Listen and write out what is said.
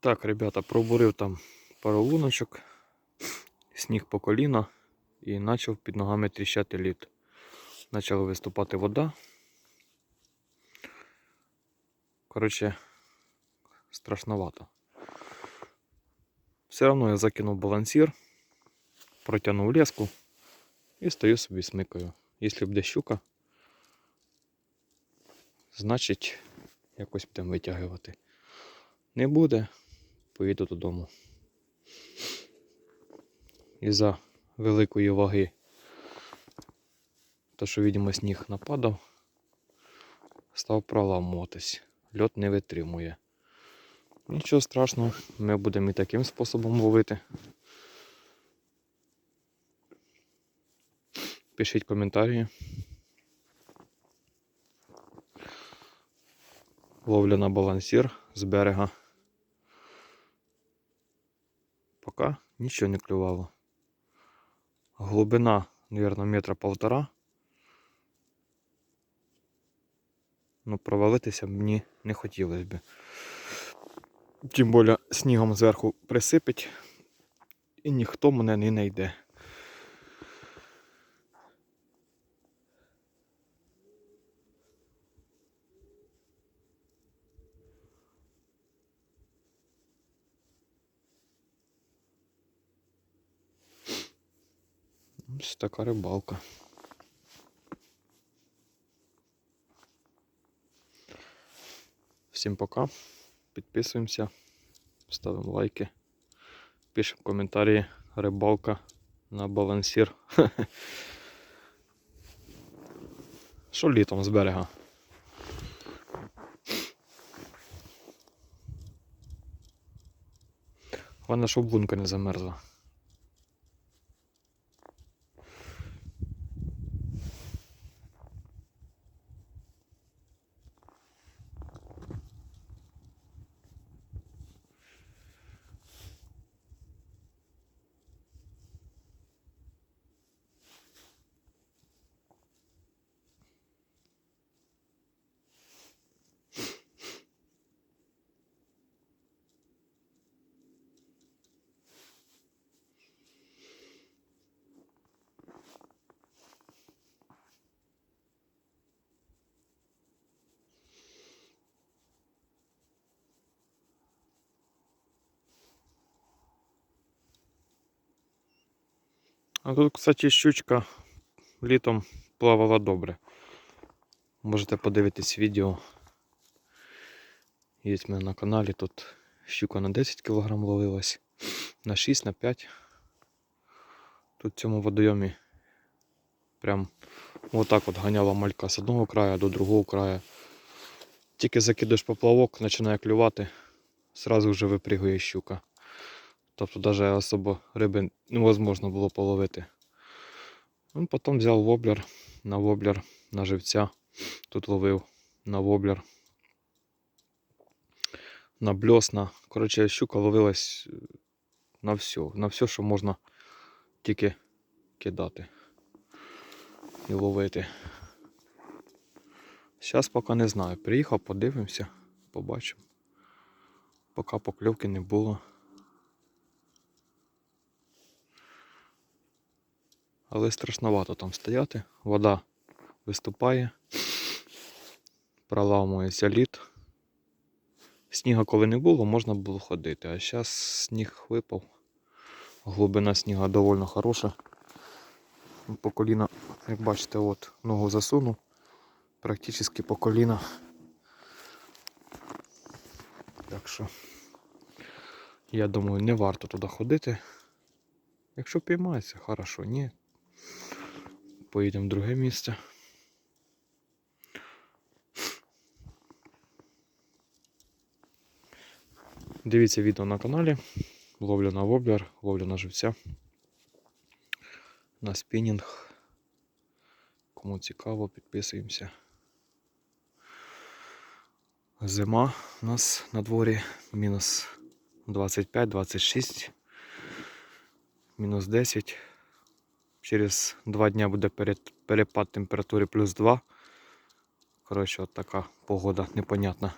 Так, ребята, пробурив там пару луночок, сніг по коліна і почав під ногами тріщати лід. Почала виступати вода. Коротше, страшновато. Все одно я закинув балансір, протягнув леску і стою собі смикаю. Якщо буде щука, значить якось будемо витягувати. Не буде, поїду додому. Із-за великої ваги, то що, видимо, сніг нападав, став проламуватись. Льот не витримує. Нічого страшного, ми будемо і таким способом ловити. Пишіть коментарі. Ловля на балансір з берега. Поки нічого не клювало. Глубина, мабуть, метра полтора. Ну, провалитися мені не хотілося б. Тим більше снігом зверху присипить і ніхто мене не знайде. Ось така рибалка. Всім пока. Підписуємося, ставимо лайки, пишемо коментарі. Рибалка на балансір. Що літом з берега? Головне, щоб лунка не замерзла. А тут, кстати, щучка літом плавала добре. Можете подивитись відео. Є в мене на каналі тут щука на 10 кг ловилась, на 6, на 5. Тут в цьому водойомі прям отак от ганяла малька з одного краю до другого краю. Тільки закидуєш поплавок, починає клювати, сразу вже випригує щука. Тобто навіть особо риби невозможно було половити. Ну, Потім взяв воблер, на воблер, на живця. Тут ловив на воблер. На бльосна. Коротше, щука ловилась на все. На все, що можна тільки кидати і ловити. Зараз поки не знаю. Приїхав, подивимося, побачимо. Поки покльовки не було. Але страшновато там стояти. Вода виступає, проламується лід. Сніга коли не було, можна було ходити, а зараз сніг випав. Глибина сніга доволі хороша. По коліна, як бачите, от ногу засунув. Практично по коліна. Так що, я думаю, не варто туди ходити. Якщо піймається, хорошо, ні. Поїдемо в друге місце. Дивіться відео на каналі. Ловлю на воблер, ловлю на живця. На спінінг. Кому цікаво, підписуємося. Зима у нас на дворі мінус 25-26, мінус 10. Через два дня буде перепад температури плюс 2. Коротше, от така погода непонятна.